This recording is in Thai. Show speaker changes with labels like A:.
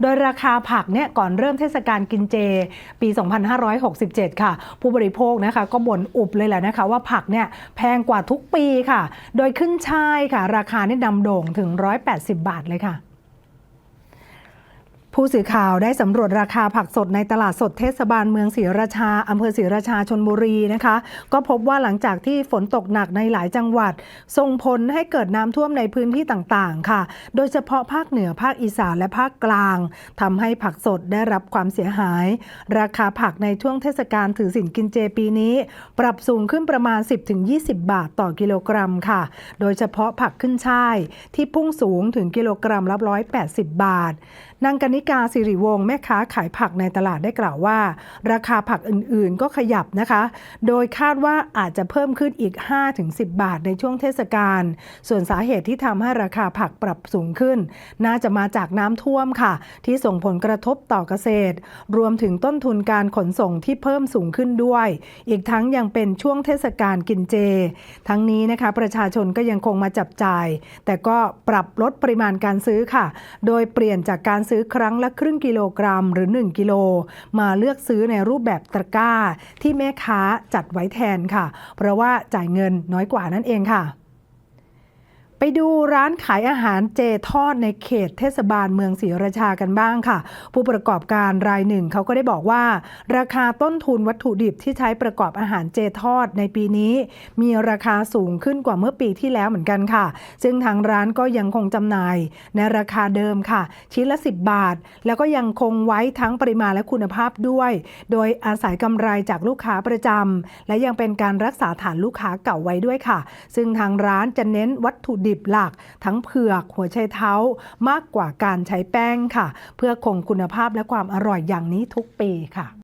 A: โดยราคาผักเนี่ยก่อนเริ่มเทศกาลกินเจ ปี 2567 ค่ะ ผู้บริโภคนะคะก็บ่นอุบเลยแหละนะคะว่าผักเนี่ยแพงกว่าทุกปีค่ะ โดยขึ้นช่ายค่ะ ราคาเนี่ยดำโด่งถึง 180 บาทเลยค่ะ ผู้สื่อข่าวได้สำรวจราคาผักสดในตลาดสดเทศบาลเมืองศรีราชาอำเภอศรีราชาชนบุรีนะคะ ก็พบว่าหลังจากที่ฝนตกหนักในหลายจังหวัด ส่งผลให้เกิดน้ำท่วมในพื้นที่ต่างๆ ค่ะ โดยเฉพาะภาคเหนือภาคอีสานและภาคกลางทำให้ผักสดได้รับความเสียหาย ราคาผักในช่วงเทศกาลถือสินกินเจปีนี้ ปรับสูงขึ้นประมาณ 10-20 บาทต่อกิโลกรัมค่ะ โดยเฉพาะผักขึ้นช่ายที่พุ่งสูงถึงกิโลกรัมละ180 บาทนางกนิกาสิริวงศ์แม่ค้าขายผักในตลาดได้กล่าวว่า ราคาผักอื่นๆก็ขยับนะคะ โดยคาดว่าอาจจะเพิ่มขึ้นอีก 5-10 บาทในช่วงเทศกาล ส่วนสาเหตุที่ทำให้ราคาผักปรับสูงขึ้น น่าจะมาจากน้ำท่วมค่ะ ที่ส่งผลกระทบต่อเกษตร รวมถึงต้นทุนการขนส่งที่เพิ่มสูงขึ้นด้วย อีกทั้งยังเป็นช่วงเทศกาลกินเจ ทั้งนี้นะคะประชาชนก็ยังคงมาจับจ่าย แต่ก็ปรับลดปริมาณการซื้อค่ะ โดยเปลี่ยนจากการซื้อครั้งละครึ่งกิโลกรัมหรือ 1 กิโล มาเลือกซื้อในรูปแบบตะกร้า ที่แม่ค้าจัดไว้แทนค่ะ เพราะว่าจ่ายเงินน้อยกว่านั่นเองค่ะ ไปดูร้านขายอาหารเจทอดในเขตเทศบาลเมืองศรีราชากันบ้างค่ะ ผู้ประกอบการรายหนึ่งเขาก็ได้บอกว่า ราคาต้นทุนวัตถุดิบที่ใช้ประกอบอาหารเจทอดในปีนี้ มีราคาสูงขึ้นกว่าเมื่อปีที่แล้วเหมือนกันค่ะ ซึ่งทางร้านก็ยังคงจำหน่าย ในราคาเดิมค่ะ ชิ้นละ 10 บาท แล้วก็ยังคงไว้ทั้งปริมาณและคุณภาพด้วย โดยอาศัยกำไรจากลูกค้าประจำและยังเป็นการรักษาฐานลูกค้าเก่าไว้ด้วยค่ะ ซึ่งทางร้านจะเน้นวัตถุดิดิบหลัก ทั้งเผือกหัวไชเท้ามากกว่าการใช้แป้งค่ะ เพื่อคงคุณภาพและความอร่อยอย่างนี้ทุกปีค่ะ